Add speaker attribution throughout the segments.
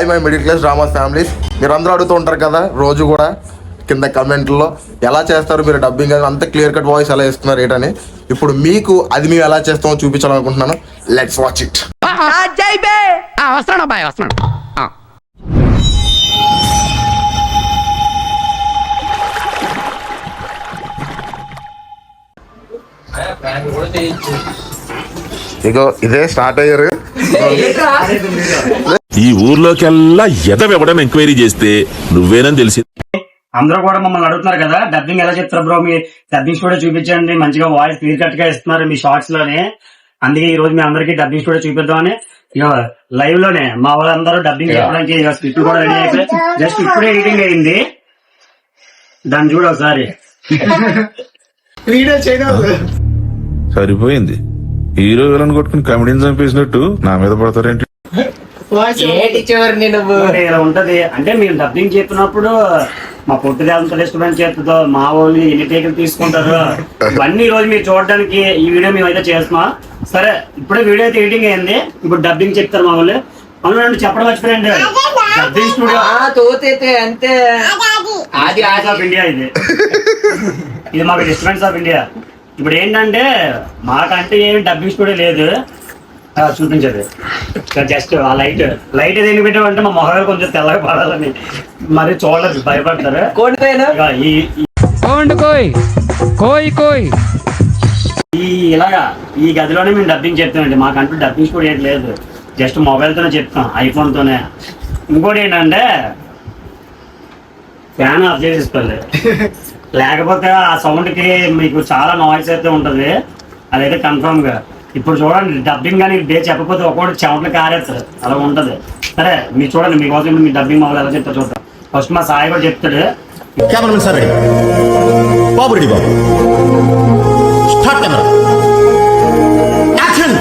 Speaker 1: Hi my middle class dramas families మీరు అందరూ అడుగుతూ ఉంటారు కదా రోజు కూడా కింద కమెంట్లో ఎలా చేస్తారు మీరు డబ్బింగ్ అది అంత క్లియర్ కట్ వాయిస్ ఎలా ఇస్తున్నారు ఏంటని. ఇప్పుడు మీకు అది మేము ఎలా చేస్తామో చూపించాలనుకుంటున్నాను. లెట్స్ వాచ్ ఇట్
Speaker 2: ఆ, వస్తున్నాడు అబ్బాయి వస్తున్నాడు ఆ.
Speaker 1: ఇగో ఇదే స్టార్ట్ అయ్యారు.
Speaker 3: ఈ ఊర్లోకెల్లా ఎదవెవడని ఎంక్వైరీ చేస్తే నువ్వేనని తెలిసి
Speaker 4: అందరూ కూడా మమ్మల్ని అడుగుతున్నారు కదా డబ్బింగ్ ఎలా చెప్తారు బ్రో? మీ డబ్బింగ్ స్టూడియో చూపించండి మంచిగా వాయిస్ క్లియర్ కట్గా ఇస్తున్నారు మీ షార్ట్స్లోనే. అందుకే ఈ రోజు మీ అందరికి డబ్బింగ్ స్టూడియో చూపిద్దామని. లైవ్లోనే మా వాళ్ళందరూ డబ్బింగ్ చెప్పడానికి స్క్రిప్ట్ కూడా రెడీ అయిపోయి జస్ట్ ఇప్పుడే ఎడిటింగ్ అయింది. దాన్ని చూడు ఒకసారి.
Speaker 5: సరిపోయింది. హీరో విలన్ కొట్టుకుని కమెడీని చంపేసినట్టు నా మీద పడతారేంటి?
Speaker 4: ఇలా ఉంటది. అంటే మీరు డబ్బింగ్ చెప్పినప్పుడు మా పొట్టిది అంత డిస్టర్బెన్స్ చేస్తుందో మా వాళ్ళు ఎన్ని టేకులు తీసుకుంటారు ఇవన్నీ ఈ రోజు మీరు చూడడానికి ఈ వీడియో మేమైతే చేస్తున్నాం. సరే ఇప్పుడే వీడియో అయితే ఎడిటింగ్ అయింది. ఇప్పుడు డబ్బింగ్ చెప్తారు మా వాళ్ళు. అవును నన్ను చెప్పడం మర్చిపోయండి డబ్బింగ్ స్టూడియో.
Speaker 6: తోతైతే అంతే.
Speaker 4: అది ఆఫ్ ఇండియా ఇది. ఇది మాకు డిస్టర్బెన్స్ ఆఫ్ ఇండియా ఇప్పుడు ఏంటంటే మాకంటే ఏమి డబ్బింగ్ స్టూడియో లేదు. ఆ, చూపించదు జస్ట్ ఆ లైట్ లైట్ దేనికి పెట్టామంటే మా మొహం కొంచెం తెల్లగా పడాలని మరి చూడలేదు భయపడతారు. ఈ ఈ-
Speaker 2: కోండి కోయ్ కోయ్ కోయ్.
Speaker 4: ఈ ఇలాగా ఈ గదిలోనే మేము డబ్బింగ్ చెప్తామండి మాకంటూ డబ్బింగ్ స్టూడియో ఏం లేదు. జస్ట్ మొబైల్ తోనే చెప్తాం ఐఫోన్ తోనే ఇంకోటి ఏంటంటే ఫ్యాన్ ఆఫ్ చేసేసుకోవాలి లేకపోతే ఆ సౌండ్కి మీకు చాలా నాయిస్ అయితే ఉంటది. అదైతే కన్ఫర్మ్గా. ఇప్పుడు చూడండి డబ్బింగ్ కానీ డే చెప్పకపోతే ఒక్కొక్కటి చెమటలు కారేస్తారు. అలా ఉంటది. సరే మీరు చూడండి మీకోసం మీ డబ్బింగ్ మొబైల్ ఎలా చెప్తా చూద్దాం. ఫస్ట్ మా సాయి కూడా చెప్తాడు.
Speaker 7: Cameraman sir ready. బాబు రెడీ బాబు. స్టార్ట్ కెమెరా యాక్షన్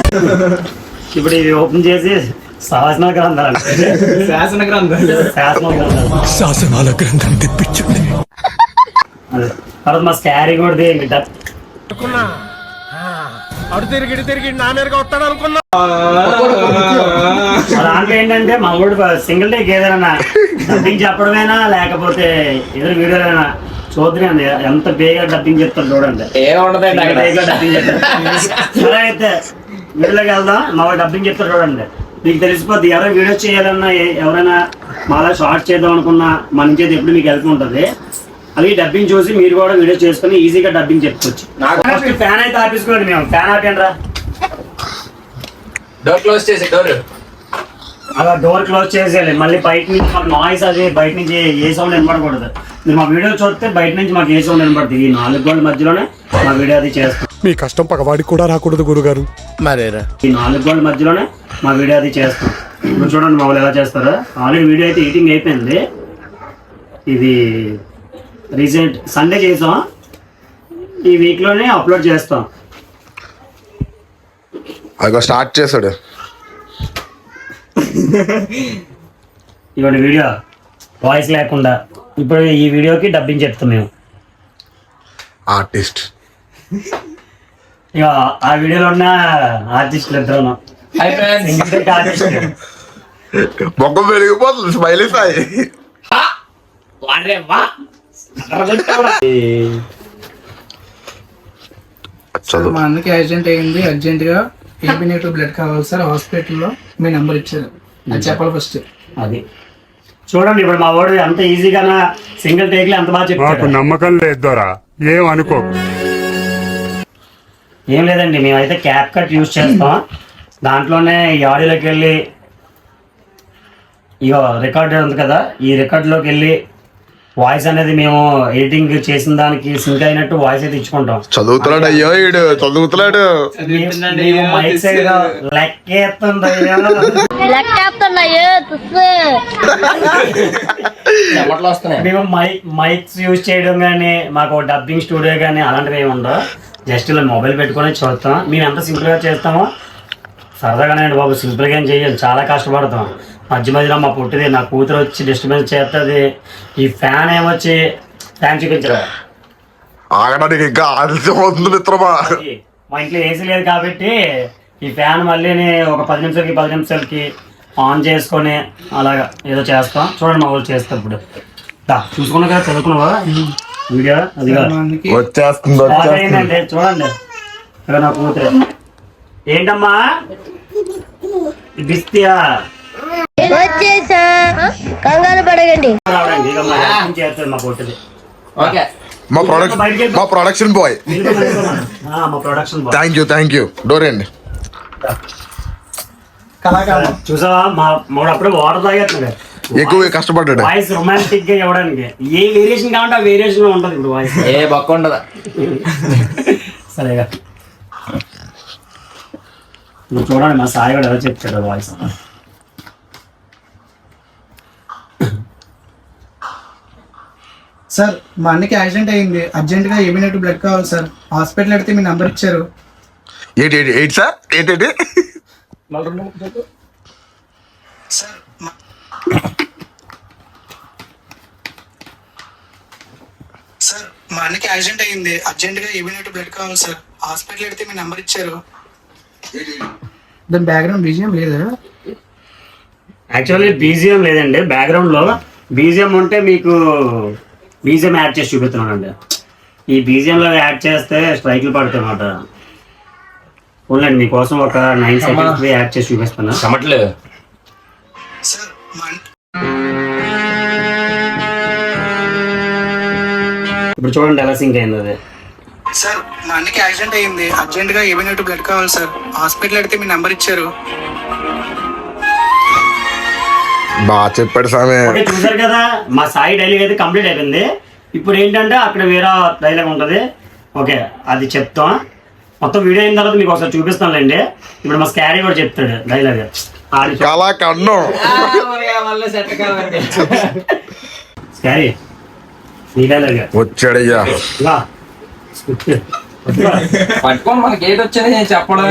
Speaker 4: ఇప్పుడు ఇది ఓపెన్ చేసి శాసన గ్రంథాలు.
Speaker 6: శాసన గ్రంథాలు.
Speaker 4: శాసన గ్రంథాలు.
Speaker 7: శాసనాల గ్రంథం తెప్పించండి.
Speaker 4: అదే. తర్వాత మా స్కారీ కూడా తీయండి డబ్ మా దాంట్లో ఏంటంటే మా ఊడు సింగిల్ టేక్ ఏదైనా డబ్బింగ్ చెప్పడమేనా లేకపోతే ఏదైనా వీడియోలైనా చూద్దాం ఎంత బేగా డబ్బింగ్ చెప్తారు చూడండి.
Speaker 6: ఏముండదండి
Speaker 4: Single take గా డబ్బింగ్ చెప్తారు. సరే అయితే వీడియోలోకి వెళ్దాం. మా వాడు డబ్బింగ్ చెప్తారు చూడండి. మీకు తెలిసిపోద్ది ఎవరైనా వీడియో చేయాలన్నా ఎవరైనా మాలా షార్ట్ చేద్దాం అనుకున్నా మన చేతి ఎప్పుడు మీకు హెల్ప్ ఉంటుంది. అలాగే డబ్బింగ్ చూసి మీరు కూడా వీడియో చేసుకుని ఈజీగా డబ్బింగ్ చెప్పుకోవచ్చు. ఫస్ట్ ఫ్యాన్ అయితే ఆపేసుకోండి మేము. ఫ్యాన్ ఆపండి రా.
Speaker 6: డోర్ క్లోజ్ చేసి డోర్
Speaker 4: అలా డోర్ క్లోజ్ చేసేయాలి. మళ్ళీ బయట నుంచి మాకు నాయిస్ అది బయట నుంచి ఏ సౌండ్ వినపడకూడదు. మీరు మా వీడియో చూస్తే బయట నుంచి మాకు ఏ సౌండ్ వినపడుతుంది? ఈ నాలుగు గోళ్ళ మధ్యలోనే మా వీడియో అది చేస్తాం.
Speaker 8: మీ కష్టం పగవాడికి కూడా రాకూడదు గురుగారు.
Speaker 4: ఈ నాలుగు గోళ్ళ మధ్యలోనే మా వీడియో అది చేస్తాం. ఇప్పుడు చూడండి మా వాళ్ళు ఎలా చేస్తారో? ఆల్రెడీ వీడియో అయితే ఎడిటింగ్ అయిపోయింది. ఇది రీసెంట్ సండే చేసాం. ఈ వీక్లోనే అప్లోడ్ చేస్తాం.
Speaker 1: అదిగో స్టార్ట్ చేశాడు
Speaker 4: ఇవ్వండి వీడియో. వాయిస్ లేకుండా. ఇప్పుడు ఈ వీడియోకి డబ్బింగ్ చెప్తాం మేము.
Speaker 1: ఆర్టిస్ట్
Speaker 4: ఇక ఆ వీడియోలో ఉన్న ఆర్టిస్టులు ఇద్దరు ఆర్టిస్ట్
Speaker 1: మొక్క పెరిగిపోతుంది స్మైలీ సాయి
Speaker 6: వారే వా
Speaker 1: చదువు.
Speaker 9: మా అన్నకి యాక్సిడెంట్ అయింది అర్జెంట్గా ఏబీ నెగిటివ్ బ్లడ్ కావాలి సార్ హాస్పిటల్లో మీ నెంబర్ ఇచ్చారు. అది చెప్పాలి ఫస్ట్
Speaker 4: అది. చూడండి ఇప్పుడు మా వాడు ఎంత ఈజీగా సింగిల్ టేక్లో ఎంత బాగా
Speaker 8: నాకు
Speaker 4: చెప్తాడు
Speaker 8: నమ్మకం లేదు దొరా. ఏం అనుకో.
Speaker 4: ఏం లేదండి మేమైతే క్యాప్ కట్ యూజ్ చేస్తాం. దాంట్లోనే ఈ ఆడియోలోకి వెళ్ళి ఇక రికార్డ్ ఉంది కదా ఈ రికార్డులోకి వెళ్ళి వాయిస్ అనేది మేము ఎడిటింగ్ చేసిన దానికి సింక్ అయినట్టు వాయిస్ అయితే ఇచ్చుకుంటాం.
Speaker 1: చదువుతున్నాడు అయ్యో ఈడు చదువుతున్నాడు.
Speaker 4: మైక్ సైడ్ లెక్కేస్తుంది మేము మైక్ మైక్స్ యూజ్ చేయడం కానీ మాకు డబ్బింగ్ స్టూడియో కానీ అలాంటివి ఏమి ఉండవు. జస్ట్ ఇలా మొబైల్ పెట్టుకొని చూస్తాం. మేము ఎంత సింపుల్గా చేస్తామో సరదాగానే అండి బాబు సింపుల్గా ఏం చేయాలి. చాలా కష్టపడతాం. మధ్య మధ్యలో మా పుట్టిది నా కూతురు వచ్చి డిస్టర్బెన్స్ చేస్తుంది ఈ ఫ్యాన్ ఏమొచ్చి ఫ్యాన్ చూపించరా?
Speaker 1: ఆగడానికి ఇంకా ఆలస్యం అవుతుంది మిత్రమా?
Speaker 4: మా ఇంట్లో ఏసీ లేదు కాబట్టి ఈ ఫ్యాన్ మళ్ళీ ఒక పది నిమిషాలకి పది నిమిషాలకి ఆన్ చేసుకొని అలాగా ఏదో చేస్తాం. చూడండి మా వాళ్ళు చేస్తాం ఇప్పుడు చూసుకున్నా కదా చదువుకున్నావా? వీడియో అదిగా
Speaker 9: మనకి
Speaker 1: వచ్చేస్తుంది
Speaker 4: బాగా
Speaker 1: వచ్చేస్తుంది.
Speaker 4: అయిందండి చూడండి. ఇక్కడ నా కూతురు. ఏంటమ్మా? బిస్తియా?
Speaker 10: వచ్చేసా? కంగారు
Speaker 4: ఇక మా
Speaker 1: ప్రొడక్షన్ మా ప్రొడక్షన్ బాయ్
Speaker 4: ఆ, మా production boy
Speaker 1: thank you thank you door అండి
Speaker 9: కళాకారం
Speaker 4: చూసావా? మా మూడు అప్పుడే వాటర్ తాగేస్తున్నాడు.
Speaker 1: ఎక్కువ కష్టపడ్డాడు.
Speaker 4: వాయిస్ రొమాంటిక్గా ఇవ్వడానికి. ఏ వేరియేషన్ కావాలంటే ఆ వేరియేషన్లో ఉంటది ఇప్పుడు వాయిస్
Speaker 6: ఏ బొక్క ఉండదా.
Speaker 4: సరేగా. నువ్వు చూడండి మా సాయి కూడా ఎలా చెప్తాడు వాయిస్
Speaker 9: సార్ మా అన్నకి యాక్సిడెంట్ అయింది అర్జెంట్గా ఇమీడియట్ బ్లడ్ కావాలి సార్. హాస్పిటల్ వెళ్తే మీ నంబర్ ఇచ్చారు.
Speaker 1: Eight eight eight sir? Eight eight
Speaker 9: sir మా- సార్ మా అన్నకి యాక్సిడెంట్ అయింది అర్జెంట్గా ఇమీడియట్ బ్లడ్ కావాలి సార్. హాస్పిటల్ వెళ్తే మీ నంబర్ ఇచ్చారు. దాని బ్యాక్గ్రౌండ్ బీజియం లేదా?
Speaker 4: యాక్చువల్లీ బీజిఎం లేదండి. బ్యాక్గ్రౌండ్లో బీజిఎం ఉంటే మీకు బీజిఎం యాడ్ చేసి చూపిస్తున్నానండి. ఈ బీజిఎం లో యాడ్ చేస్తే స్ట్రైక్లు పడతాయి అన్నమాట ఉండండి మీకోసం ఒక నైన్ సెకండ్స్ యాడ్ చేసి చూపిస్తాను ఇప్పుడు చూడండి ఎలా సింక్ అయింది అది.
Speaker 9: సార్ మా అన్నకి యాక్సిడెంట్ అయింది అర్జెంట్గా ఇమీడియట్ బ్లడ్ కావాలి సార్. హాస్పిటల్ వెళ్తే మీ నంబర్ ఇచ్చారు.
Speaker 1: బాగా చెప్పాడు స్వామి
Speaker 4: ఓకే చూసారు కదా మా సాయి డైలాగ్ అయితే కంప్లీట్ అయిపోయింది. ఇప్పుడు ఏంటంటే అక్కడ వేరే డైలాగ్ ఉంటుంది. ఓకే అది చెప్తాం. మొత్తం వీడియో అయిన తర్వాత మీకు ఒకసారి చూపిస్తానులేండి. ఇప్పుడు మా స్కారీ కూడా చెప్తాడు డైలాగ్ ఆడి స్కారీ నీ డైలాగ్
Speaker 1: వచ్చాడయ్యా
Speaker 4: ఇలా
Speaker 6: పట్టుకొని మనకి ఏది వచ్చింది చెప్పడం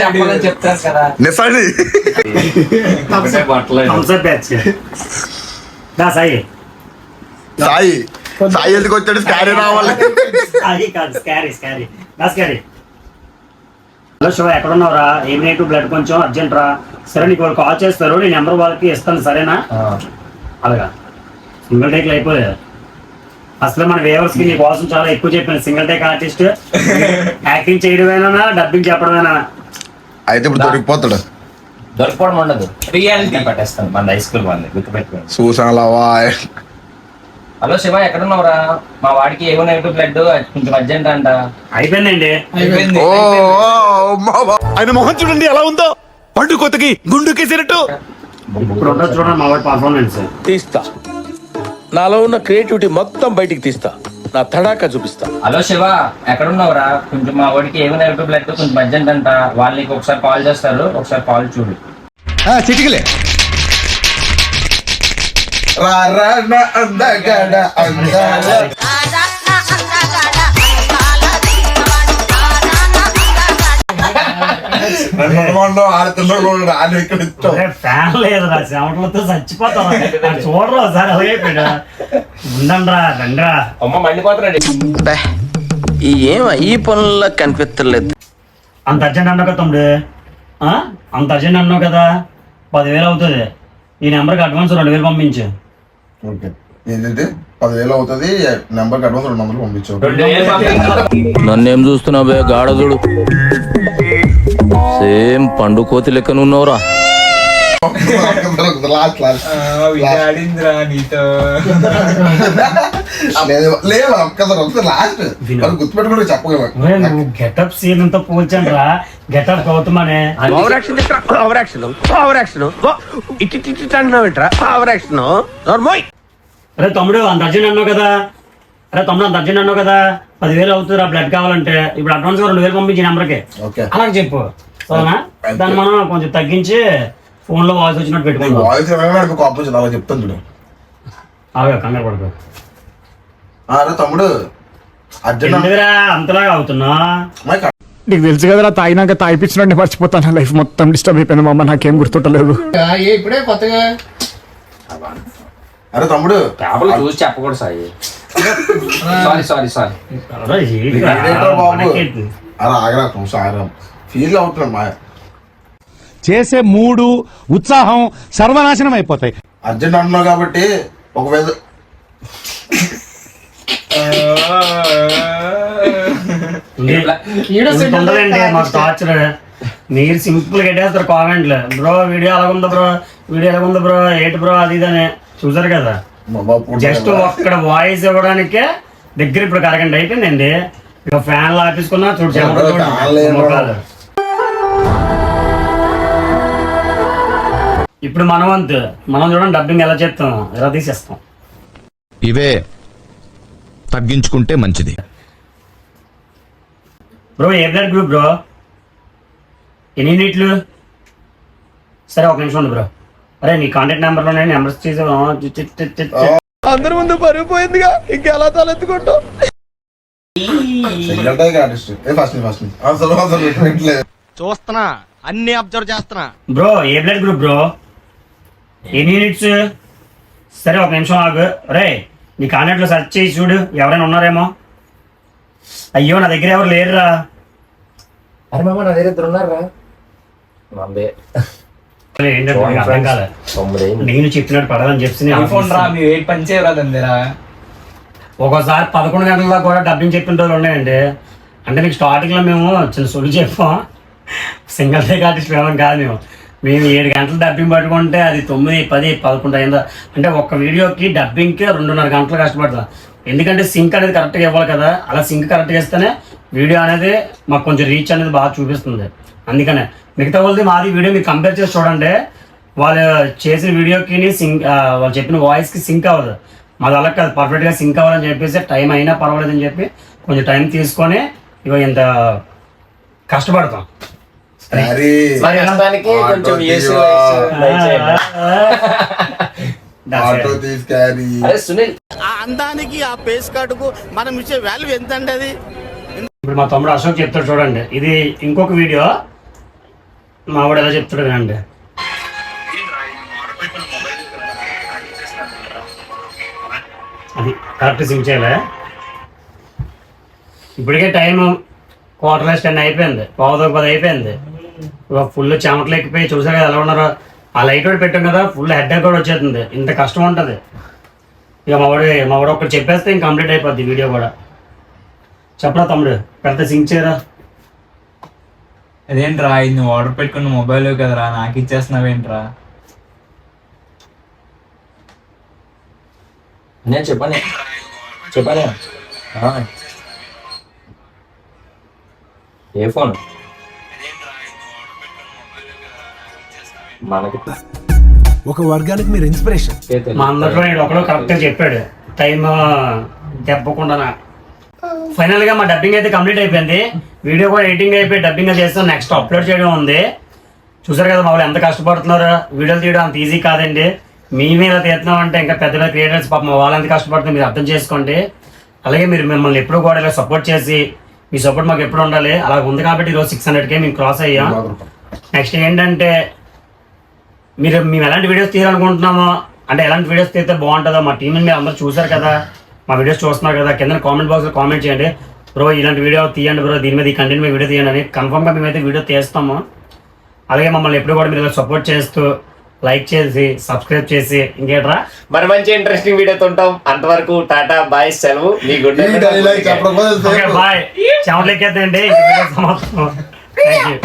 Speaker 6: చెప్పాలని చెప్తాను కదా.
Speaker 1: నిసాడి
Speaker 4: సాయి.
Speaker 1: సాయి. సాయి ఎందుకు వచ్చాడు? స్కారీ రావాలి.
Speaker 4: కాదు స్కారీ స్కారీ దా స్కారీ హలో శివ ఎక్కడ ఉన్నావురా ఏం నెగిటివ్ బ్లడ్ కొంచెం అర్జెంట్ రా. సరే నీకు వాళ్ళు కాల్ చేస్తారు. నేను నెంబర్ వాళ్ళకి ఇస్తాను సరేనా? అలాగా. సింగిల్ టేక్లు అయిపోయా అసలు మన వేవర్స్కి నీ కోసం చాలా ఎక్కువ చెప్పాను. Single take artist. యాక్టింగ్ చేయడమేనా డబ్బింగ్ చెప్పడమేనా
Speaker 1: అయితే ఇప్పుడు దొరికిపోతాడు.
Speaker 6: దొరకపోవడం ఉండదు. రియాలిటీ పట్టేస్తాను. మన హై స్కూల్ వాళ్ళని గుర్తుపెట్టుకోండి.
Speaker 1: చూసాలవా
Speaker 6: హలో శివ ఎక్కడ ఉన్నావురా మా వాడికి ఏవో నెగిటివ్ బ్లడ్ కొంచెం అర్జెంట్ అంట.
Speaker 4: అయిపోయిందండి.
Speaker 3: ఆయన మొహం చూడండి ఎలా ఉందో. పండు కొత్తకి గుండు కేసినట్టు
Speaker 4: ఇప్పుడు ఉంటుంది చూడండి మా వాడి పర్ఫార్మెన్స్
Speaker 11: తీస్తా. నాలో ఉన్న క్రియేటివిటీ మొత్తం బయటికి తీస్తా. నా తడాక చూపిస్తా.
Speaker 6: హలో శివ ఎక్కడ ఉన్నావురా కొంచెం మా వాడికి ఏవో నెగిటివ్ బ్లడ్ కొంచెం అర్జెంట్ అంట వాళ్ళు నీకు ఒకసారి కాల్ చేస్తారు. ఒకసారి కాల్ చూడు.
Speaker 7: చిటికలే.
Speaker 1: రా రా నా అందగడ అందాల. ఆడు ఇక్కడ
Speaker 4: ఫ్యాన్ లేదు రా చెమటలతో చచ్చిపోతాం చూడరా సార్ అలాగే అయిపోయాడు ఉండండి రా రండిరా.
Speaker 6: అమ్మ మండిపోతున్నాడు.
Speaker 11: ఏం ఈ పనుల్లో కనిపించలేదు
Speaker 4: అంత అర్జెంట్ అన్నావు కదా తమ్ముడు? ఆ? అంత అర్జెంట్ అన్నావు కదా? పదివేలు అవుతుంది. ఈ నెంబర్కి అడ్వాన్స్ రెండు వేలు పంపించు.
Speaker 1: ఓకే. ఏంటంటే పదివేలు అవుతుంది నెంబర్కి అడ్వాన్స్ రెండు వందలు
Speaker 6: రెండు పంపించు.
Speaker 11: నన్నేం చూస్తున్నావు బే గాడదుడు సేమ్ పండు కోతి లెక్కన ఉన్నావురా.
Speaker 1: లేదు లాస్ట్ గుర్తుపెట్టుకుంటే
Speaker 4: గెటప్ సీన్ అంతా పోల్చాను రా గెటప్ గౌతమ్ అనే
Speaker 2: over action over action over action ఇటు ఇటు అంటున్నావు ఏంట్రా ఓవర్ యాక్షన్ నోర్మోయ్
Speaker 4: అరే తమ్ముడు అంత అర్జెంట్ అన్నావు కదా. అరే తమ్ముడు అంత అర్జెంట్ అన్నావు కదా. పదివేలు అవుతుంది రా బ్లడ్ కావాలంటే. ఇప్పుడు అడ్వాన్స్ రెండు వేలు పంపించి నెంబర్కి
Speaker 1: ఓకే.
Speaker 4: అలాగే చెప్పు. అవునా దాన్ని మనం కొంచెం తగ్గించి ఫోన్లో వాయిస్ వచ్చినట్టు పెట్టుకుందాం
Speaker 1: వాయిస్ ఏమైనా కోపం వచ్చింది అలా చెప్తాను చూడు.
Speaker 4: ఆగా కంగారు పడుకో.
Speaker 1: అరే తమ్ముడు.
Speaker 4: అంతలాగా అవుతున్నా?
Speaker 8: నీకు తెలుసు కదరా తాగినాక తాగిపించినట్టు మర్చిపోతాను. లైఫ్ మొత్తం డిస్టర్బ్ అయిపోయింది మా అమ్మ నాకేం గుర్తుంటలేదు.
Speaker 9: ఇప్పుడే కొత్తగా?
Speaker 1: అరే తమ్ముడు.
Speaker 6: పేపర్లు చూసి చెప్పకూడదు సాయి. Sorry sorry sorry?
Speaker 1: అరే ఆగరా ఆగరా. ఫీల్ అవుతున్నాడు మా
Speaker 11: చేసే మూడు ఉత్సాహం సర్వనాశనం అయిపోతాయి.
Speaker 1: అర్జెంట్ అంటున్నావు కాబట్టి ఒకవేళ
Speaker 4: మాకు టార్చర్ మీరు సింపుల్గా పెట్టేస్తారు కామెంట్లు బ్రో వీడియో ఎలాగుంది బ్రో? వీడియో ఎలాగుంది బ్రో? ఏంటి బ్రో అది ఇది అని. చూసారు కదా? జస్ట్ ఒక్కడ వాయిస్ ఇవ్వడానికే దగ్గర ఇప్పుడు కరగండి అయిపోయిందండి. ఇక ఫ్యాన్లు ఆపేసుకున్నా చూడు ఇప్పుడు మనం వంతు మనం చూడండి డబ్బింగ్ ఎలా చెప్తాం ఎలా తీసేస్తాం.
Speaker 7: ఇవే తగ్గించుకుంటే మంచిది.
Speaker 4: Bro A blood group bro? ఎన్ని యూనిట్లు? సరే ఒక నిమిషం ఉంది బ్రో. అరే నీ కాంటాక్ట్ నెంబర్లో నేను నెంబర్స్ చేసి
Speaker 11: అందరి ముందు పరుగు పోయిందిగా తలెత్తుకుంటావు?
Speaker 1: అసలు అసలు పెట్టలేదు
Speaker 11: చూస్తున్నా అన్ని అబ్జర్వ్ చేస్తున్నా.
Speaker 4: Bro A blood group bro? ఎన్ని యూనిట్స్ సరే ఒక నిమిషం ఆగు. రే నీ కాంటాక్ట్లో సెర్చ్ చేసి చూడు ఎవరైనా ఉన్నారేమో. అయ్యో నా దగ్గర ఎవరు లేరురా.
Speaker 6: అరే మామ నా దగ్గర ఇద్దరు ఉన్నారా
Speaker 4: ఏంటంటే నాకు అర్థం కాలే. నేను చెప్పినట్టు పడాలని చెప్పి నేను ఆలోచిస్తున్నా.
Speaker 6: మీ వెయిట్ పని చేయరాదందిరా
Speaker 4: ఒక్కోసారి పదకొండు గంటల దాకా కూడా డబ్బింగ్ చెప్పిన రోజులు ఉన్నాయండి. అంటే మీకు స్టార్టింగ్లో మేము చిన్న సొలి చెప్పాం. సింగిల్ ఆర్టిస్ట్ వేయడం కాదు మేము. మేము ఏడు గంటలు డబ్బింగ్ పట్టుకుంటే అది తొమ్మిది పది పదకొండు అయిందా? అంటే ఒక్క వీడియోకి డబ్బింగ్కి రెండున్నర గంటలు కష్టపడతాం. ఎందుకంటే సింక్ అనేది కరెక్ట్గా ఇవ్వాలి కదా అలా సింక్ కరెక్ట్గా ఇస్తేనే వీడియో అనేది మాకు కొంచెం రీచ్ అనేది బాగా చూపిస్తుంది. అందుకనే మిగతా వాళ్ళది మాది వీడియో మీరు కంపేర్ చేసి చూడండి. వాళ్ళు చేసిన వీడియోకి సింక్ వాళ్ళు చెప్పిన వాయిస్కి సింక్ అవ్వదు. మాది అలా కాదు పర్ఫెక్ట్గా సింక్ అవ్వాలని చెప్పేసి టైం అయినా పర్వాలేదని చెప్పి కొంచెం టైం తీసుకొని ఇగో ఇంత కష్టపడతాం.
Speaker 1: ఆటో. తీసుకారి
Speaker 6: అరే సునీల్
Speaker 11: ఆ అందానికి ఆ పేస్ కార్డుకు మనం ఇచ్చే వాల్యూ ఎంత అండి అది?
Speaker 4: ఇప్పుడు మా తమ్ముడు అశోక్ చెప్తాడు చూడండి. ఇది ఇంకొక వీడియో. మా వాడు ఎలా చెప్తాడు వినండి. అది కరెక్ట్ సింక్ చేయలే? ఇప్పటికే టైం క్వార్టర్ లెస్ టెన్ అయిపోయింది. పావుదో పది అయిపోయింది. ఫుల్ చెమటలు ఎక్కిపోయి చూసారు కదా ఎలా ఉన్నారో? ఆ లైట్ ఒకటి పెట్టాం కదా ఫుల్ హెడ్ కూడా వచ్చేస్తుంది. ఇంత కష్టం ఉంటుంది. ఇక మా వాడు మా వాడు ఒకటి చెప్పేస్తే ఇంక కంప్లీట్ అయిపోద్ది వీడియో కూడా. చెప్పరా తమ్ముడు పెద్ద సింక్ చేయరా?
Speaker 6: అదేంట్రా ఇది నువ్వు ఆర్డర్ పెట్టుకున్న మొబైల్ కదరా నాకు ఇచ్చేస్తున్నావేంట్రా? నేను చెప్పనే చెప్పనే. ఏ ఫోన్ మనకి
Speaker 11: ఒక వర్గానికి మీరు ఇన్స్పిరేషన్
Speaker 4: మా అందరిలో నేను ఒకడు కరెక్ట్గా చెప్పాడు. టైం తెప్పకుండా ఫైనల్గా మా డబ్బింగ్ అయితే కంప్లీట్ అయిపోయింది. వీడియో కూడా ఎడిటింగ్ అయిపోయి డబ్బింగ్ చేస్తాం నెక్స్ట్ అప్లోడ్ చేయడం ఉంది. చూసారు కదా మా వాళ్ళు ఎంత కష్టపడుతున్నారు? వీడియోలు తీయడం అంత ఈజీ కాదండి. మీ మీద తీస్తున్నాం అంటే ఇంకా పెద్ద పెద్ద క్రియేటర్స్ పాపం వాళ్ళు ఎంత కష్టపడుతుంది మీరు అర్థం చేసుకోండి. అలాగే మీరు మిమ్మల్ని ఎప్పుడు కూడా ఇలా సపోర్ట్ చేసి మీ సపోర్ట్ మాకు ఎప్పుడు ఉండాలి. అలా ఉంది కాబట్టి ఈరోజు సిక్స్ హండ్రెడ్కే మేము క్రాస్ అయ్యాం. నెక్స్ట్ ఏంటంటే మీరు మేము ఎలాంటి వీడియోస్ తీయాలనుకుంటున్నామో అంటే ఎలాంటి వీడియోస్ తీస్తే బాగుంటుందో మా టీంని మీరు అందరూ చూసారు కదా మా వీడియోస్ చూస్తున్నారు కదా కింద కామెంట్ బాక్స్లో కామెంట్ చేయండి. బ్రో ఇలాంటి వీడియో తీయండి బ్రో దీని మీద ఈ కంటెంట్ మీద వీడియో తీయండి అని కన్ఫర్మ్గా మేమైతే వీడియో తీస్తాము. అలాగే మమ్మల్ని ఎప్పుడు కూడా మీరు సపోర్ట్ చేస్తూ లైక్ చేసి సబ్స్క్రైబ్ చేసి ఇంకేట్రా?
Speaker 6: మరి మంచి ఇంట్రెస్టింగ్ వీడియోతో ఉంటాం. అంతవరకు టాటా బాయ్ సెలవు. మీ గుడ్
Speaker 4: బాయ్ చెమటలెక్కేద్దండి ఇంక వీడియో సమాప్తం. Thank you